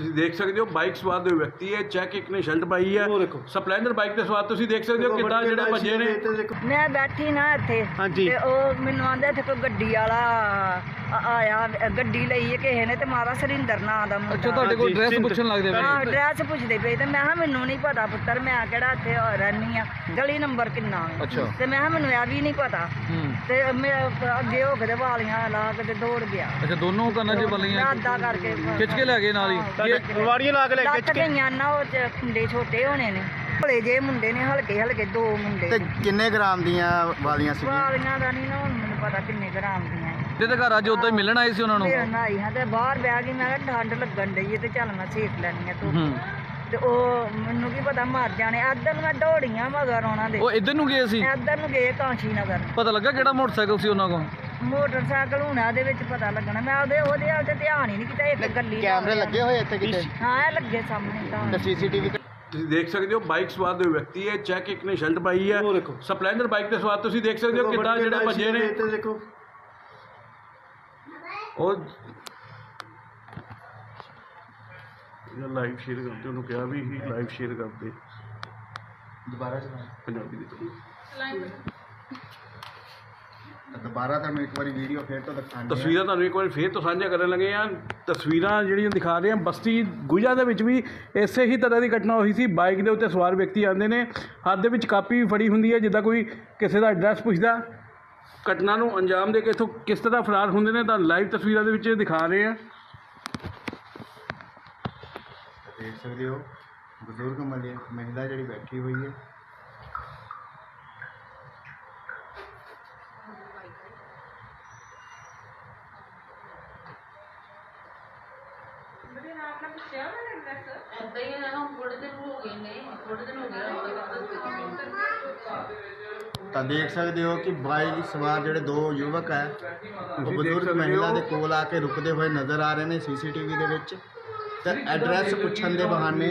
ਤੁਸੀਂ ਦੇਖ ਸਕਦੇ ਹੋ ਬਾਈਕ ਸਵਾਰ ਦੇ ਵਿਅਕਤੀ ਹੈ ਚੈੱਕ ਇੱਕ ਨੇ ਸ਼ਰਟ ਪਾਈ ਹੈ ਉਹ ਦੇਖੋ। ਸਪਲੈਂਡਰ ਬਾਈਕ ਤੇ ਸਵਾਰ ਤੁਸੀਂ ਦੇਖ ਸਕਦੇ ਹੋ ਕਿੱਦਾਂ ਜਿਹੜੇ ਭੱਜੇ ਨੇ ਮੈਂ ਬੈਠੀ ਨਾ ਇੱਥੇ ਹਾਂਜੀ। ਤੇ ਉਹ ਮੈਨੂੰ ਆਂਦਾ ਇੱਥੇ ਕੋਈ ਗੱਡੀ ਵਾਲਾ ਆਇਆ ਗੱਡੀ ਲਈ ਹੈ ਕਿਸੇ ਨੇ ਤੇ ਮਾਰਾ ਸਰਿੰਦਰ ਨਾਂ ਦਾ ਮੁੰਡਾ। ਅੱਛਾ ਤੁਹਾਡੇ ਕੋਲ ਡਰੈਸ। ਪੁੱਛਣ ਲੱਗਦੇ ਪਏ ਹਾਂ ਐਡਰੈਸ ਪੁੱਛਦੇ ਪਏ ਤੇ ਮੈਂ ਕਿਹਾ ਮੈਨੂੰ ਨਹੀਂ ਪਤਾ ਪੁੱਤਰ ਮੈਂ ਕਿਹੜਾ ਇੱਥੇ ਰਹਿਣੀ ਆ? ਗਲੀ ਨੰਬਰ ਕਿੰਨਾ। ਅੱਛਾ। ਤੇ ਮੈਂ ਕਿਹਾ ਮੈਨੂੰ ਇਹ ਵੀ ਨਹੀਂ ਪਤਾ। ਤੇ ਮੈਂ ਅੱਗੇ ਹੋ ਕੇ ਤੇ ਵਾਲੀਆਂ ਲਾ ਕੇ ਤੇ ਦੌੜ ਗਿਆ। ਅੱਛਾ ਦੋਨੋਂ ਕੰਨਾਂ 'ਚ ਬੱਲੀਆਂ ਰਾਦਾ ਕਰਕੇ ਖਿੱਚ ਕੇ ਲੈ ਗਏ ਨਾਲ ਹੀ? ਵਾੜੀਆਂ ਲਾ ਕੇ ਲੈ ਲੱਤ ਗਈਆਂ ਨਾ ਉਹ ਖੁੰਡੇ ਛੋਟੇ ਹੋਣੇ ਨੇ। ਹਲੇ ਜੇ ਮੁੰਡੇ ਨੇ ਹਲਕੇ ਹਲਕੇ ਦੋ ਮੁੰਡੇ ਤੇ ਕਿੰਨੇ ਗ੍ਰਾਮ ਦੀਆਂ ਵਾਲੀਆਂ ਸੀ ਵਾਲੀਆਂ ਦਾ ਨਹੀਂ ਨਾ ਹੁਣ ਮੈਨੂੰ ਪਤਾ ਕਿੰਨੇ ਗ੍ਰਾਮ ਦੀਆਂ ਤੇ ਤੇ ਘਰ ਅੱਜ ਉਦਾਂ ਹੀ ਮਿਲਣ ਆਏ ਸੀ ਉਹਨਾਂ ਨੂੰ? ਫਿਰ ਨਾਈ ਹਾਂ ਤੇ ਬਾਹਰ ਬਹਿ ਗਈ ਮੈਂ ਕਿਹਾ ਠੰਡ ਲੱਗਣ ਡਈ ਹੈ ਤੇ ਚੱਲ ਮੈਂ ਸੇਕ ਲੈਣੀ ਆ ਤੂੰ ਹੂੰ। ਤੇ ਉਹ ਮੈਨੂੰ ਕੀ ਪਤਾ ਮਰ ਜਾਣੇ ਇੱਧਰ ਨੂੰ ਮੈਂ ਦੌੜੀਆਂ ਮਗਰ ਉਹਨਾਂ ਦੇ। ਉਹ ਇੱਧਰ ਨੂੰ ਗਏ ਸੀ? ਇੱਧਰ ਨੂੰ ਗਏ ਕਾਂਸ਼ੀ ਨਗਰ ਪਤਾ ਲੱਗਾ ਕਿਹੜਾ ਮੋਟਰਸਾਈਕਲ ਸੀ ਉਹਨਾਂ ਕੋਲ? ਮੋਟਰਸਾਈਕਲ ਹੋਣਾ ਉਹਦੇ ਵਿੱਚ ਪਤਾ ਲੱਗਣਾ ਮੈਂ ਉਹਦੇ ਉਹਦੇ ਵੱਲ ਤੇ ਧਿਆਨ ਹੀ ਨਹੀਂ ਕੀਤਾ ਇੱਕ ਗੱਲੀ ਕੈਮਰੇ ਲੱਗੇ ਹੋਏ ਇੱਥੇ ਕਿਤੇ? ਹਾਂ ਇਹ ਲੱਗੇ ਸਾਹਮਣੇ ਤਾਂ। ਤੇ ਸੀਸੀਟੀਵੀ ਤੁਸੀਂ ਦੇਖ ਸਕਦੇ ਹੋ ਬਾਈਕ ਸਵਾਰ ਦੇ ਵਿਅਕਤੀ ਹੈ ਚੈੱਕ ਇੱਕ ਨੇ ਸ਼ਰਟ ਪਾਈ ਹੈ। ਸਪਲੈਂਡਰ ਬਾਈਕ ਤੇ ਸਵਾਰ ਤੁਸੀਂ ਦੇਖ ਸਕਦੇ ਹੋ ਕਿੱਦਾਂ ਜਿਹੜੇ ਭੱਜੇ ਨੇ। ਦੇਖੋ। ਉਹ ਇਹ ਲਾਈਵ ਸ਼ੇਅਰ ਕਰਦੇ ਉਹਨੂੰ ਕਿਹਾ ਵੀ ਹੀ ਲਾਈਵ ਸ਼ੇਅਰ ਕਰਦੇ। ਦੁਬਾਰਾ ਚਲਾ ਪੰਜਾਬੀ ਦੇ। ਦੁਬਾਰਾ ਤੁਹਾਨੂੰ ਇੱਕ ਵਾਰੀ ਵੀਡੀਓ ਫੇਰ ਤੋਂ ਦਿਖਾਣੀ ਤਸਵੀਰਾਂ ਤੁਹਾਨੂੰ ਇੱਕ ਵਾਰ ਫੇਰ ਤੋਂ ਸਾਂਝਾ ਕਰਨ ਲੱਗੇ ਆ ਤਸਵੀਰਾਂ ਜਿਹੜੀਆਂ ਦਿਖਾ ਰਹੇ ਆ ਬਸਤੀ ਗੁਜਾ ਦੇ ਵਿੱਚ ਵੀ ਇਸੇ ਹੀ ਤਰ੍ਹਾਂ ਦੀ ਘਟਨਾ ਹੋਈ ਸੀ। ਬਾਈਕ ਦੇ ਉੱਤੇ ਸਵਾਰ ਵਿਅਕਤੀ ਆਉਂਦੇ ਨੇ। ਹੱਥ ਦੇ ਵਿੱਚ ਕਾਪੀ ਵੀ ਫੜੀ ਹੁੰਦੀ ਹੈ ਜਿੱਦਾਂ ਕੋਈ ਕਿਸੇ ਦਾ ਐਡਰੈਸ ਪੁੱਛਦਾ। ਘਟਨਾ ਨੂੰ ਅੰਜਾਮ ਦੇ ਕੇ ਇੱਥੋਂ ਕਿਸ ਤਰ੍ਹਾਂ ਫਰਾਰ ਹੁੰਦੇ ਨੇ ਤਾਂ ਲਾਈਵ ਤਸਵੀਰਾਂ ਦੇ ਵਿੱਚ ਦਿਖਾ ਰਹੇ ਆ। ਦੇਖ ਸਕਦੇ ਹੋ ਬਜ਼ੁਰਗ ਮਹਿਲਾ ਮਹਿਲਾ ਜਿਹੜੀ ਬੈਠੀ ਹੋਈ ਹੈ। ਏਦਾਂ ਹੀ ਇਹਨਾਂ ਨੂੰ ਥੋੜੇ ਦਿਨ ਹੋ ਗਏ ਨੇ ਥੋੜੇ ਦਿਨ ਹੋ ਗਏ ਤਾਂ ਦੇਖ ਸਕਦੇ ਹੋ ਕਿ ਬਾਈਕ ਸਵਾਰ ਜਿਹੜੇ ਦੋ ਯੁਵਕ ਹੈ ਉਹ ਬਜ਼ੁਰਗ ਮਹਿਲਾ ਦੇ ਕੋਲ ਆ ਕੇ ਰੁਕਦੇ ਹੋਏ ਨਜ਼ਰ ਆ ਰਹੇ ਨੇ ਸੀਸੀਟੀਵੀ ਦੇ ਵਿੱਚ। ਤੇ ਐਡਰੈਸ ਪੁੱਛਣ ਦੇ ਬਹਾਨੇ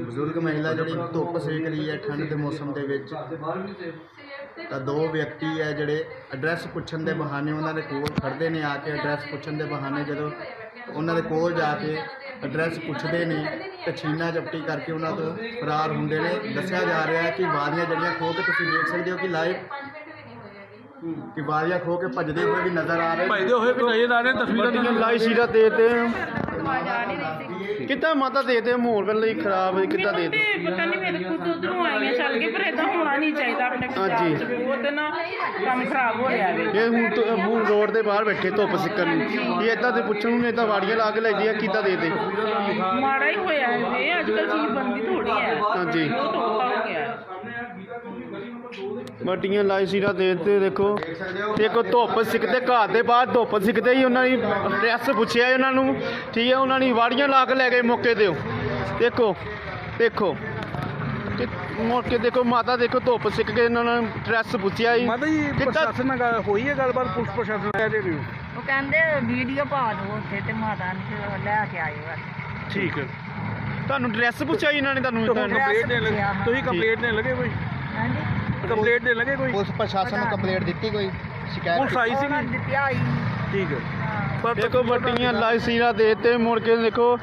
ਬਜ਼ੁਰਗ ਮਹਿਲਾ ਜਿਹੜੀ ਧੁੱਪ ਸੇਕ ਰਹੀ ਹੈ ਠੰਡ ਦੇ ਮੌਸਮ ਦੇ ਵਿੱਚ। ਤਾਂ ਦੋ ਵਿਅਕਤੀ ਹੈ ਜਿਹੜੇ ਐਡਰੈਸ ਪੁੱਛਣ ਦੇ ਬਹਾਨੇ ਉਹਨਾਂ ਦੇ ਕੋਲ ਖੜਦੇ ਨੇ ਆ ਕੇ ਐਡਰੈਸ ਪੁੱਛਣ ਦੇ ਬਹਾਨੇ ਜਦੋਂ ਉਹਨਾਂ ਦੇ ਕੋਲ ਜਾ ਕੇ ਐਡਰੈਸ ਪੁੱਛਦੇ ਨੇ ਤੇ ਛੀਨਾ ਜਪਟੀ ਕਰਕੇ ਉਹਨਾਂ ਤੋਂ ਫਰਾਰ ਹੁੰਦੇ ਨੇ। ਦੱਸਿਆ ਜਾ ਰਿਹਾ ਹੈ ਕਿ ਵਾਰੀਆਂ ਜਿਹੜੀਆਂ ਖੋ ਕੇ ਤੁਸੀਂ ਦੇਖ ਸਕਦੇ ਹੋ ਕਿ ਲਾਈਵ ਕਿ ਵਾਰੀਆਂ ਖੋ ਕੇ ਭੱਜਦੇ ਹੋਏ ਵੀ ਨਜ਼ਰ ਆ ਰਹੇ। ਭਜਦੇ ਹੋਏ ਵੀ ਨਜ਼ਰ ਆ ਰਹੇ ਤਸਵੀਰਾਂ ਤੁਹਾਨੂੰ ਲਾਈ ਸੀਰਾ ਦੇ ਤੇ ਕਿੱਦਾਂ ਮਾਤਾ ਦੇ ਮਾਹੌਲ ਪਹਿਲਾਂ ਹੀ ਖਰਾਬ ਹੈ ਕਿੱਦਾਂ ਦੇ ਤੇ ਪਤਾ ਨਹੀਂ ਮੇਰੇ ਖੁਦ ਉਧਰੋਂ ਆਈਆਂ ਚੱਲ ਕੇ ਪਰ ਇਦਾਂ ਹੋਣਾ ਨਹੀਂ ਚਾਹੀਦਾ ਆਪਣੇ ਹਾਂਜੀ। ਪੰਜਾਬ 'ਚ। ਉਹ ਤੇ ਨਾ ਕੰਮ ਖਰਾਬ ਹੋ ਰਿਹਾ ਵੇ। ਇਹ ਹੁਣ ਤੋਂ ਹੁਣ ਰੋਡ ਦੇ ਬਾਹਰ ਬੈਠੇ ਧੁੱਪ ਸਿੱਕਣ ਨੂੰ। ਇਹ ਇਦਾਂ ਤੇ ਪੁੱਛਣ ਨੂੰ ਇਦਾਂ ਵਾੜੀਆਂ ਲਾ ਕੇ ਲੈ ਗਈਆਂ ਕਿੱਦਾਂ ਦੇ ਤੇ ਮਾੜਾ ਹੀ ਹੋਇਆ ਇਹ ਅੱਜ ਕੱਲ ਚੀਜ਼ ਬੰਦੀ ਥੋੜੀ ਹੈ। ਹਾਂਜੀ। ਬਹੁਤ ਔਖਾ ਹੋ ਗਿਆ। ਹੈ। ਲਾਈ ਸੀਰਾ ਦੇ ਤੇ ਦੇਖੋ। ਦੇਖੋ ਧੁੱਪ ਸਿੱਕਦੇ ਘਰ ਦੇ ਬਾਹਰ ਧੁੱਪ ਸਿੱਕਦੇ ਹੀ ਉਹਨਾਂ ਦੀ ਡਰੈਸ ਪੁੱਛਿਆ ਉਹਨਾਂ ਨੂੰ। ਠੀਕ ਹੈ ਉਹਨਾਂ ਨੇ ਵਾੜੀਆਂ ਲਾ ਕੇ ਲੈ ਗਏ ਮੌਕੇ ਤੇ। ਦੇਖੋ ਦੇਖੋ। ਤੇ ਮੁੜ ਕੇ ਦੇਖੋ ਮਾਤਾ ਦੇਖੋ ਧੁੱਪ ਸਿੱਕ ਕੇ ਇਹਨਾਂ ਨੇ ਡਰੈਸ ਪੁੱਛਿਆ ਜੀ। ਮਾਤਾ ਜੀ ਕਿੱਦਾਂ- ਪ੍ਰਸ਼ਾਸਨ ਨਾਲ ਗੱਲ ਹੋਈ ਹੈ ਗੱਲਬਾਤ? ਪੁਲਿਸ ਪ੍ਰਸ਼ਾਸਨ ਨਾਲ ਕਹਿ ਰਹੇ ਹੋ ਉਹ? ਕਹਿੰਦੇ ਵੀਡੀਓ ਪਾ ਦਿਓ ਉੱਥੇ ਤੇ ਮਾਤਾ ਨੂੰ ਫਿਰ ਲੈ ਕੇ ਆਇਓ ਠੀਕ ਹੈ। ਤੁਹਾਨੂੰ ਡਰੈਸ ਪੁੱਛਿਆ ਜੀ ਇਹਨਾਂ ਨੇ ਤੁਹਾਨੂੰ ਤੁਹਾਨੂੰ ਕੰਪਲੀਟ ਦੇਣ ਲੱਗੇ। ਤੁਸੀਂ ਕੰਪਲੀਟ ਦੇਣ ਲੱਗੇ ਕੋਈ? ਹਾਂਜੀ। ਕੰਪਲੀਟ ਦੇਣ ਲੱਗੇ ਕੋਈ? ਪੁਲਿਸ ਪ੍ਰਸ਼ਾਸਨ ਨੂੰ ਕੰਪਲੇਂਟ ਦਿੱਤੀ ਕੋਈ? ਸ਼ਿਕਾਇਤ ਪੁਲਿਸ ਆਈ ਉਹਨਾਂ ਸੀਗੀ ਦਿੱਤੀ ਆਈ ਠੀਕ ਹੈ। ਪਰ ਦੇਖੋ ਵੱਡੀਆਂ ਲਾਈ ਸੀਰਾ ਦੇ ਤੇ ਮੁੜ ਕੇ ਦੇਖੋ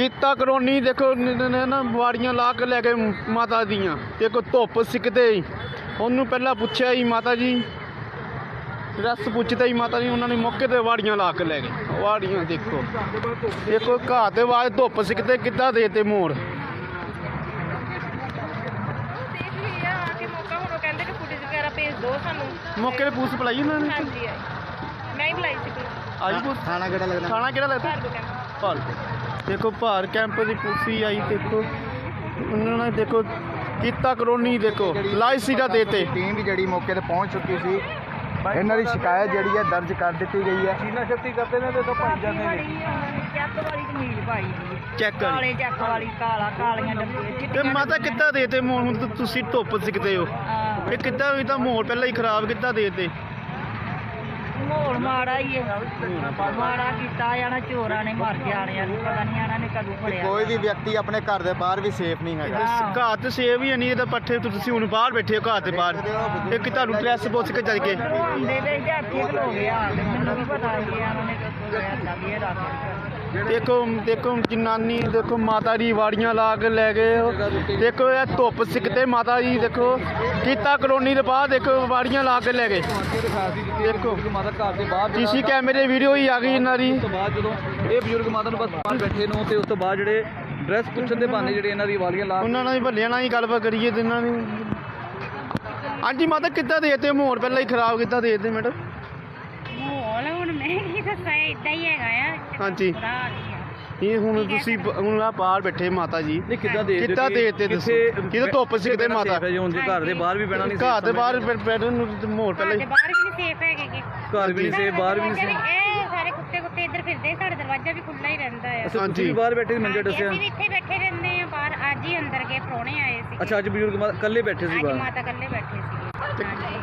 ਕੀਤਾ ਕਰੋਨੀ ਦੇਖੋ ਨ- ਵਾੜੀਆਂ ਲਾ ਕੇ ਲੈ ਕੇ ਮਾਤਾ ਦੀਆਂ। ਦੇਖੋ ਧੁੱਪ ਸਿੱਕਦੇ ਹੀ। ਉਹਨੂੰ ਪਹਿਲਾਂ ਪੁੱਛਿਆ ਹੀ ਮਾਤਾ ਜੀ। ਰਸ ਪੁੱਛਦਾ ਹੀ ਮਾਤਾ ਜੀ ਉਹਨਾਂ ਨੇ ਮੌਕੇ ਤੇ ਵਾੜੀਆਂ ਲਾ ਕੇ ਲੈ ਗਏ। ਵਾੜੀਆਂ ਦੇਖੋ। ਦੇਖੋ ਘਾਹ ਤੇ ਬਾਅਦ ਧੁੱਪ ਸਿੱਕਦੇ ਕਿੱਦਾਂ ਦੇ ਤੇ ਮੋੜ? ਦੇਖ ਲਈ ਆ ਆ ਕੇ ਮੌਕਾ ਹੁਣ ਉਹ ਕਹਿੰਦੇ ਕਿ ਫੁਟੇਜ ਵਗੈਰਾ ਭੇਜ ਦਿਓ ਸਾਨੂੰ ਮੌਕੇ ਤੇ ਪੁਲਿਸ ਬੁਲਾਈ ਉਹਨਾਂ ਨੇ? ਹਾਂਜੀ ਆਈ ਮੈਂ ਹੀ ਬੁਲਾਈ ਸੀ ਪੁਲਿਸ। ਆਈ ਪੁਲਿਸ? ਥਾਣਾ ਕਿਹੜਾ ਲੱਗਦਾ? ਥਾਣਾ ਕਿਹੜਾ ਲੱਗਦਾ? ਭਾਰ ਦੇਖੋ ਭਾਰ ਕੈਂਪ ਦੀ ਕੁਰਸੀ ਆਈ ਦੇਖੋ। ਉਹਨਾਂ ਨੇ ਦੇਖੋ ਕੀਤਾ ਕਰੋਨੀ ਦੇਖੋ। ਲਾਈ ਸੀਗਾ ਦੇਤੇ ਟੀਮ ਵੀ ਜਿਹੜੀ ਮੌਕੇ ਤੇ ਪਹੁੰਚ ਚੁੱਕੀ ਸੀ। ਇਹਨਾਂ ਦੀ ਸ਼ਿਕਾਇਤ ਜਿਹੜੀ ਹੈ ਦਰਜ ਕਰ ਦਿੱਤੀ ਗਈ ਹੈ। ਚੀਨਾ ਸ਼ਕਤੀ ਕਰਦੇ ਨੇ ਤੇ ਤਾਂ ਭੱਜ ਜਾਂਦੇ ਨੇ। ਚੈੱਕ ਵਾਲੀ ਕਮੀਜ਼ ਪਾਈ। ਚੈੱਕ ਕਾਲੇ ਚੈੱਕ ਵਾਲੀ ਕਾਲਾ ਕਾਲੀਆਂ ਡੱਬੇ। ਤੇ ਮਾਤਾ ਕਿੱਦਾਂ ਦੇਤੇ ਮੋੜ ਹੁਣ ਤਾਂ ਤੁਸੀਂ ਧੁੱਪ ਸਿੱਕਦੇ ਹੋ। ਇਹ ਕਿੱਦਾਂ ਵੀ ਤਾਂ ਮਾਹੌਲ ਪਹਿਲਾਂ ਹੀ ਖਰਾਬ ਕਿੱਦਾਂ ਦੇਤੇ ਮਾਹੌਲ ਮਾੜਾ ਹੀ ਹੈ ਮਾੜਾ ਕੀਤਾ ਜਾਣਾ ਚੋਰਾਂ ਨੇ ਮਰ ਜਾਣਿਆ ਨੂੰ ਪਤਾ ਨਹੀਂ ਇਹਨਾਂ ਨੇ ਕਦੋਂ ਫੜਿਆ ਕੋਈ ਵੀ ਵਿਅਕਤੀ ਆਪਣੇ ਘਰ ਦੇ ਬਾਹਰ ਵੀ ਸੇਫ ਨਹੀਂ ਹੈਗਾ। ਹਾਂ। ਘਾਹ ਤੇ ਸੇਵ ਹੀ ਨਹੀਂ ਇਹਦਾ ਪੱਠੇ ਤੇ ਤੁਸੀਂ ਹੁਣ ਬਾਹਰ ਬੈਠੇ ਹੋ ਘਾਹ ਦੇ ਬਾਹਰ। ਇੱਕ ਤੁਹਾਨੂੰ ਡਰੈਸ ਪੁੱਛ ਕੇ ਚੱਲ ਗਏ। ਹੁੰਦੇ ਵੇ ਜਾਂ ਇੱਥੇ ਖਲੋ ਗਿਆ ਮੈਨੂੰ ਵੀ ਪਤਾ ਸੀ ਇਹਨਾਂ ਨੇ ਏਦਾਂ ਵੀ ਇਹ ਰੱਖ ਦੇਖੋ ਦੇਖੋ ਜਨਾਨੀ ਦੇਖੋ ਮਾਤਾ ਦੀ ਵਾੜੀਆਂ ਲਾ ਕੇ ਲੈ ਗਏ ਉਹ। ਦੇਖੋ ਇਹ ਧੁੱਪ ਸਿੱਕਦੇ ਮਾਤਾ ਜੀ ਦੇਖੋ। ਕੀਤਾ ਕਲੋਨੀ ਦੇ ਬਾਹਰ ਦੇਖੋ ਵਾੜੀਆਂ ਲਾ ਕੇ ਲੈ ਗਏ। ਦੇਖੋ। ਮਾਤਾ ਘਰ ਦੇ ਬਾਹਰ ਸੀਸੀ ਕੈਮਰੇ ਵੀਡੀਓ ਹੀ ਆ ਗਈ ਇਹਨਾਂ ਦੀ। ਉਸ ਤੋਂ ਬਾਅਦ ਜਦੋਂ ਇਹ ਬਜ਼ੁਰਗ ਮਾਤਾ ਨੂੰ ਬਸ ਬਾਹਰ ਬੈਠੇ ਨੂੰ ਤੇ ਉਸ ਤੋਂ ਬਾਅਦ ਜਿਹੜੇ ਡਰੈਸ ਪੁੱਛਣ ਦੇ ਬਹਾਨੇ ਜਿਹੜੇ ਇਹਨਾਂ ਦੀ ਵਾਲੀਆਂ ਲਾ ਉਹਨਾਂ ਨਾਲ ਹੀ ਭੱਲਿਆਂ ਨਾਲ ਹੀ ਗੱਲਬਾਤ ਕਰੀਏ ਤੇ ਇਹਨਾਂ ਨੇ ਹਾਂਜੀ ਮਾਤਾ ਕਿੱਦਾਂ ਦੇਤੇ? ਮਾਹੌਲ ਪਹਿਲਾਂ ਹੀ ਖਰਾਬ ਕਿੱਦਾਂ ਦੇਤੇ ਮੈਡਮ? ਮਾਹੌਲ ਹੁਣ ਮੈਂ ਕੀ ਦੱਸਾਂ ਇਦਾਂ ਹੀ ਹੈਗਾ ਆ ਹਾਂਜੀ। ਬੁਰਾ ਹਾਲ ਹੀ ਆ। ਇਹ ਹੁਣ ਤੁਸੀਂ ਬ- ਹੁਣ ਆ ਬਾਹਰ ਬੈਠੇ ਮਾਤਾ ਜੀ। ਨਹੀਂ ਕਿੱਦਾਂ ਦੇ ਕਿੱਦਾਂ ਦੇ ਦਿੱਤੇ ਦੱਸੋ? ਕਿੱਦਾਂ ਧੁੱਪ ਸਿੱਕਦੇ ਮਾਤਾ? ਘਰ ਦੇ ਬਾਹਰ ਵੀ ਬਹਿਣਾ ਨਹੀਂ ਘਰ ਦੇ ਬਾਹਰ ਬੈ- ਬੈਠਣ ਨੂੰ ਤੇ ਮਾਹੌਲ ਪਹਿਲਾਂ ਸਾਡੇ ਹੀ ਬਾਹਰ ਵੀ ਨਹੀਂ ਸੇਫ ਹੈਗੇ ਗੇ। ਘਰ ਵੀ ਨਹੀਂ ਸੇ ਬਾਹਰ ਵੀ ਨਹੀਂ ਸੇ ਇਹ ਸਾਰੇ ਕੁੱਤੇ ਕੁੱਤੇ ਇੱਧਰ ਫਿਰਦੇ ਸਾਡਾ ਦਰਵਾਜ਼ਾ ਵੀ ਖੁੱਲਾ ਹੀ ਰਹਿੰਦਾ ਆ। ਅੱਛਾ ਹਾਂਜੀ। ਤੁਸੀਂ ਵੀ ਬਾਹਰ ਬੈਠੇ ਸੀ ਮੰਜੇ ਹਾਂਜੀ, ਦੱਸਿਆ। ਅਸੀਂ ਵੀ ਇੱਥੇ ਬੈਠੇ ਰਹਿੰਦੇ ਆ ਬਾਹਰ ਅੱਜ ਹੀ ਅੰਦਰ ਗਏ ਪ੍ਰਾਹੁਣੇ ਆਏ ਸੀ ਅੱਛਾ ਅੱਜ ਬਜ਼ੁਰਗ ਇਕੱਲੇ ਬੈਠੇ ਸੀ ਅੱਜ ਬਾਹਰ? ਮਾਤਾ ਇਕੱਲੇ ਬੈਠੇ ਸੀ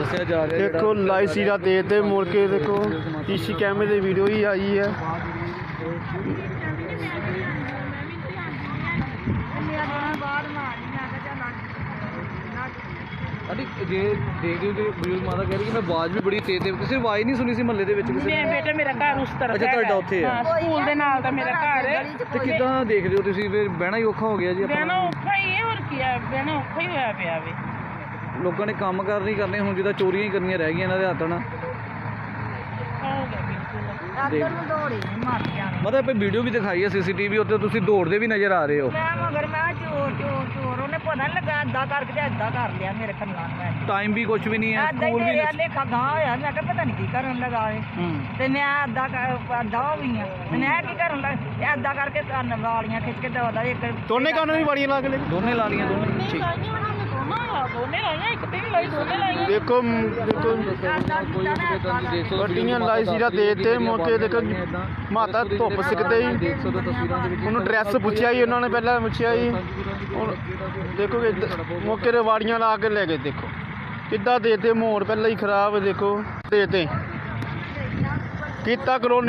ਦੱਸਿਆ ਜਾ ਰਿਹਾ ਦੇਖੋ ਲਾਈ ਸੀਰਾ ਦੇ ਤੇ ਮੁੜ ਕੇ ਦੇਖੋ ਸੀਸੀ ਕੈਮਰੇ ਦੀ ਵੀਡੀਓ ਹੀ ਆਈ ਹੈ। ਅੜੀ ਜੇ ਦੇਖ ਲਿਓ ਕਿ ਬਜ਼ੁਰਗ ਮਾਤਾ ਕਹਿ ਰਹੀ ਕਿ ਮੈਂ ਆਵਾਜ਼ ਵੀ ਬੜੀ ਤੇਜ਼ ਤੇ ਕਿਸੇ ਆਵਾਜ਼ ਨਹੀਂ ਸੁਣੀ ਸੀ ਮਹੱਲੇ ਦੇ ਵਿੱਚ ਕਿਸੇ ਮੈਂ ਨੇ। ਬੇਟਾ ਮੇਰਾ ਘਰ ਉਸ ਤਰਫ ਅੱਛਾ, ਤੁਹਾਡਾ ਉੱਥੇ ਹੈ। ਹਾਂ ਸਕੂਲ ਦੇ ਨਾਲ ਤਾਂ ਮੇਰਾ ਘਰ। ਹੈ ਤੇ ਕਿੱਦਾਂ ਦੇਖਦੇ ਹੋ ਤੁਸੀਂ? ਫਿਰ ਬਹਿਣਾ ਹੀ ਔਖਾ ਹੋ ਗਿਆ ਜੀ ਬਹਿਣਾ ਆਪਣਾ ਔਖਾ ਹੀ ਹੈ ਹੋਰ ਕੀ ਹੈ ਬਹਿਣਾ ਔਖਾ ਹੀ ਹੋਇਆ ਪਿਆ ਵੇ। ਲੋਕਾਂ ਨੇ ਕੰਮ ਕਰ ਨਹੀਂ ਕਰਨੇ ਹੁਣ ਜਿੱਦਾਂ ਚੋਰੀਆਂ ਹੀ ਕਰਨੀਆਂ ਰਹਿ ਗਈਆਂ ਇਹਨਾਂ ਦੇ ਹੱਥ ਨਾਲ ਹੋ ਗਿਆ ਬਿਲਕੁਲ ਅੱਧਰ ਨੂੰ ਦੌੜੀ ਨਹੀਂ ਮਰ ਜਾਣੇ ਮਤਲਬ ਆਪੇ ਵੀਡੀਓ ਵੀ ਦਿਖਾਈ ਹੈ ਸੀਸੀਟੀਵੀ ਉੱਤੇ ਤੁਸੀਂ ਦੌੜਦੇ ਵੀ ਨਜ਼ਰ ਆ ਰਹੇ ਹੋ। ਮੈਂ ਮਗਰ ਮੈਂ ਕਿਹਾ ਚੋਰ ਚੋਰ ਚੋਰ ਉਹਨੇ ਪਤਾ ਨਹੀਂ ਲੱਗਾ ਏਦਾਂ ਕਰਕੇ ਤੇ ਏਦਾਂ ਕਰ ਲਿਆ ਮੇਰੇ ਕੰਨਾਂ ਨੂੰ ਮੈਂ। ਟਾਈਮ ਵੀ ਕੁਝ ਵੀ ਨਹੀਂ ਹੈ ਏਦਾਂ ਹੀ ਸਕੂਲ ਵੀ ਮੇਰੇ ਲੇਖਾ ਗਾਂ ਹੋਇਆ ਮੈਂ ਕਿਹਾ ਪਤਾ ਨਹੀਂ ਕੀ ਕਰਨ ਲਗਾ ਇਹ। ਹੂੰ। ਤੇ ਮੈਂ ਏਦਾਂ ਕਰ- ਏਦਾਂ ਹੋ ਗਈ ਆ ਤੇ ਮੈਂ ਕੀ ਕਰਨ ਲੱਗ ਏਦਾਂ ਕਰਕੇ ਕੰਨ ਵਾਲੀਆਂ ਖਿੱਚ ਕੇ ਦਵਾਦਾ ਇੱਕ ਦੋਨੇ ਕੰਨ ਵੀ ਵਾੜੀਆਂ ਲਾ ਕੇ ਲੈ। ਦੋਨੇ ਲਾਣੀਆਂ ਦੋਨੇ। ਠੀਕ। ਦੋਨੇ ਲਾਈਆਂ ਇੱਕ ਤੇ ਵੀ ਲਾਈ ਦੋਨੇ ਲਾਈਆਂ ਦੇਖੋ ਮ, ਦੇਖੋ। ਗੱਡੀਆਂ ਲਾਈ ਸੀਰਾ ਦੇ ਤੇ ਮੌਕੇ ਦੇਖੋ ਮਾਤਾ ਧੁੱਪ ਸਿੱਕਦੇ ਹੀ। ਉਹਨੂੰ ਡਰੈਸ ਪੁੱਛਿਆ ਹੀ ਉਹਨਾਂ ਨੇ ਪਹਿਲਾਂ ਪੁੱਛਿਆ ਹੀ। ਹੁਣ ਦੇਖੋ ਕਿ ਮੌਕੇ ਤੇ ਵਾੜੀਆਂ ਲਾ ਕੇ ਲੈ ਗਏ ਦੇਖੋ। ਕਿੱਦਾਂ ਦੇਤੇ ਮਾਹੌਲ ਪਹਿਲਾਂ ਹੀ ਖਰਾਬ ਹੈ ਦੇਖੋ। ਦੇਤੇ। ਕੀਤਾ ਕਲੋਨੀ